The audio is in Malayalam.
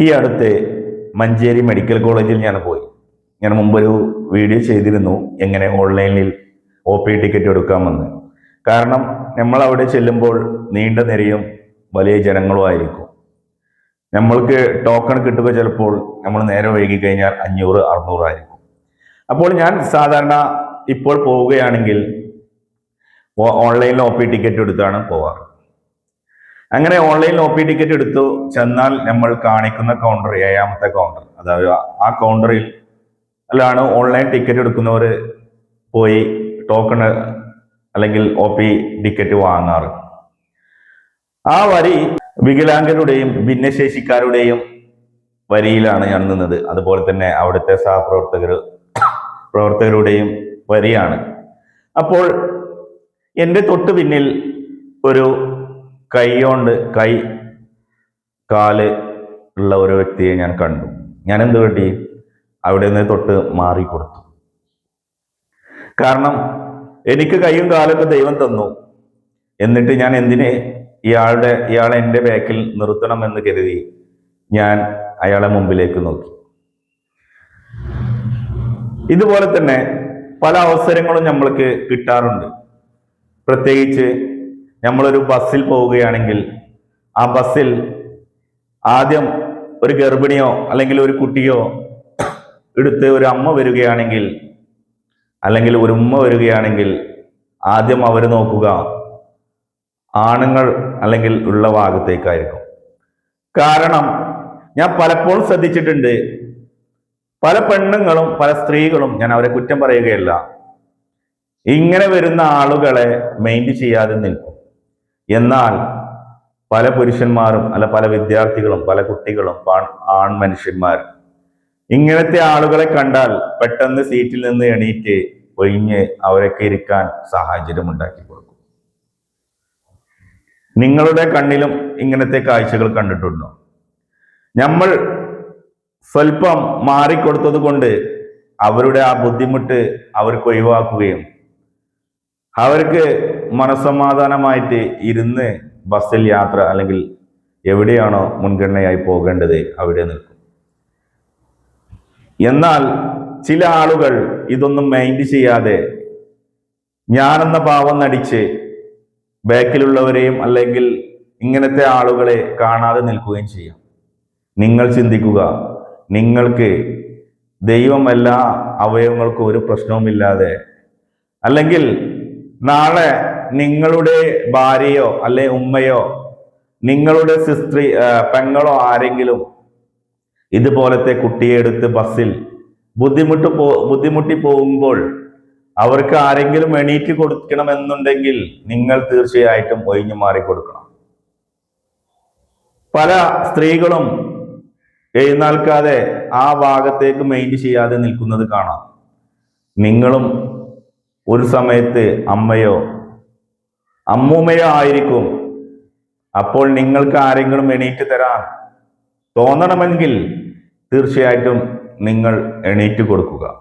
ഈ അടുത്ത് മഞ്ചേരി മെഡിക്കൽ കോളേജിൽ ഞാൻ പോയി. ഞാൻ മുമ്പൊരു വീഡിയോ ചെയ്തിരുന്നു എങ്ങനെ ഓൺലൈനിൽ ഒ പി ടിക്കറ്റ് എടുക്കാമെന്ന്. കാരണം നമ്മൾ അവിടെ ചെല്ലുമ്പോൾ നീണ്ട നിരയും വലിയ ജനങ്ങളും ആയിരിക്കും. നമ്മൾക്ക് ടോക്കൺ കിട്ടുക ചിലപ്പോൾ നമ്മൾ നേരെ വൈകി കഴിഞ്ഞാൽ അഞ്ഞൂറ് അറുന്നൂറായിരിക്കും അപ്പോൾ ഞാൻ സാധാരണ ഇപ്പോൾ പോവുകയാണെങ്കിൽ ഓൺലൈനിൽ ഒ പി ടിക്കറ്റ് എടുത്താണ് പോവാറ്. അങ്ങനെ ഓൺലൈനിൽ ഒ പി ടിക്കറ്റ് എടുത്തു. ചെന്നാൽ നമ്മൾ കാണിക്കുന്ന കൗണ്ടർ ഏഴാമത്തെ കൗണ്ടർ അതായത് ആ കൗണ്ടറിൽ അല്ലാണ് ഓൺലൈൻ ടിക്കറ്റ് എടുക്കുന്നവർ പോയി ടോക്കൺ അല്ലെങ്കിൽ ഒ പി ടിക്കറ്റ് വാങ്ങാറ്. ആ വരി വികലാംഗരുടെയും ഭിന്നശേഷിക്കാരുടെയും വരിയിലാണ് ഞാൻ നിന്നത്. അതുപോലെ തന്നെ അവിടുത്തെ സഹപ്രവർത്തകർ പ്രവർത്തകരുടെയും വരിയാണ്. അപ്പോൾ എന്റെ തൊട്ട് പിന്നിൽ ഒരു കൈയോണ്ട് കൈ കാൽ ഉള്ള ഒരു വ്യക്തിയെ ഞാൻ കണ്ടു. ഞാൻ എന്ത് വേണ്ടി അവിടെ നിന്ന് തൊട്ട് മാറി കൊടുത്തു. കാരണം എനിക്ക് കൈയും കാലൊക്കെ ദൈവം തന്നു. എന്നിട്ട് ഞാൻ എന്തിനെ ഇയാളുടെ ഇയാളെ എന്റെ ബാക്കിൽ നിർത്തണമെന്ന് കരുതി ഞാൻ അയാളെ മുമ്പിലേക്ക് നോക്കി. ഇതുപോലെ തന്നെ പല അവസരങ്ങളും നമ്മൾക്ക് കിട്ടാറുണ്ട്. പ്രത്യേകിച്ച് നമ്മളൊരു ബസ്സിൽ പോവുകയാണെങ്കിൽ ആ ബസ്സിൽ ആദ്യം ഒരു ഗർഭിണിയോ അല്ലെങ്കിൽ ഒരു കുട്ടിയോ എടുത്ത് ഒരു അമ്മ വരികയാണെങ്കിൽ അല്ലെങ്കിൽ ഒരു ഉമ്മ വരികയാണെങ്കിൽ ആദ്യം അവർ നോക്കുക ആണുങ്ങൾ അല്ലെങ്കിൽ ഉള്ള ഭാഗത്തേക്കായിരിക്കും. കാരണം ഞാൻ പലപ്പോഴും ശ്രദ്ധിച്ചിട്ടുണ്ട് പല പെണ്ണുങ്ങളും പല സ്ത്രീകളും ഞാൻ അവരെ കുറ്റം പറയുകയല്ല. ഇങ്ങനെ വരുന്ന ആളുകളെ മെയിന്റ് ചെയ്യാതെ നിൽക്കും. എന്നാൽ പല പുരുഷന്മാരും അല്ല പല വിദ്യാർത്ഥികളും പല കുട്ടികളും ആൺ മനുഷ്യന്മാർ ഇങ്ങനത്തെ ആളുകളെ കണ്ടാൽ പെട്ടെന്ന് സീറ്റിൽ നിന്ന് എണീറ്റ് ഒഴിഞ്ഞ് അവരൊക്കെ ഇരിക്കാൻ സാഹചര്യം ഉണ്ടാക്കി കൊടുക്കും. നിങ്ങളുടെ കണ്ണിലും ഇങ്ങനത്തെ കാഴ്ചകൾ കണ്ടിട്ടുണ്ടോ? നമ്മൾ സ്വല്പം മാറിക്കൊടുത്തത് കൊണ്ട് അവരുടെ ആ ബുദ്ധിമുട്ട് അവർക്ക് ഒഴിവാക്കുകയും അവർക്ക് മനസ്സമാധാനമായിട്ട് ഇരുന്ന് ബസ്സിൽ യാത്ര അല്ലെങ്കിൽ എവിടെയാണോ മുൻഗണനയായി പോകേണ്ടത് അവിടെ നിൽക്കും. എന്നാൽ ചില ആളുകൾ ഇതൊന്നും മൈൻഡ് ചെയ്യാതെ ഞാനെന്ന ഭാവം നടിച്ച് ബാക്കിലുള്ളവരെയും അല്ലെങ്കിൽ ഇങ്ങനത്തെ ആളുകളെ കാണാതെ നിൽക്കുകയും ചെയ്യാം. നിങ്ങൾ ചിന്തിക്കുക നിങ്ങൾക്ക് ദൈവം എല്ലാ അവയവങ്ങൾക്കും ഒരു പ്രശ്നവുമില്ലാതെ അല്ലെങ്കിൽ നാളെ നിങ്ങളുടെ ഭാര്യയോ അല്ലെ ഉമ്മയോ നിങ്ങളുടെ സിസ്ത്രി പെങ്ങളോ ആരെങ്കിലും ഇതുപോലത്തെ കുട്ടിയെ എടുത്ത് ബസ്സിൽ ബുദ്ധിമുട്ട് പോ ബുദ്ധിമുട്ടി പോകുമ്പോൾ അവർക്ക് ആരെങ്കിലും എണീറ്റ് കൊടുക്കണമെന്നുണ്ടെങ്കിൽ നിങ്ങൾ തീർച്ചയായിട്ടും ഒഴിഞ്ഞു മാറി കൊടുക്കണം. പല സ്ത്രീകളും എഴുന്നേൽക്കാതെ ആ ഭാഗത്തേക്ക് മെയിൻ ചെയ്യാതെ നിൽക്കുന്നത് കാണാം. നിങ്ങളും ഒരു സമയത്ത് അമ്മയോ അമ്മൂമ്മയോ ആയിരിക്കും. അപ്പോൾ നിങ്ങൾക്ക് ആരെങ്കിലും എണീറ്റ് തരാൻ തോന്നണമെങ്കിൽ തീർച്ചയായിട്ടും നിങ്ങൾ എണീറ്റ് കൊടുക്കുക.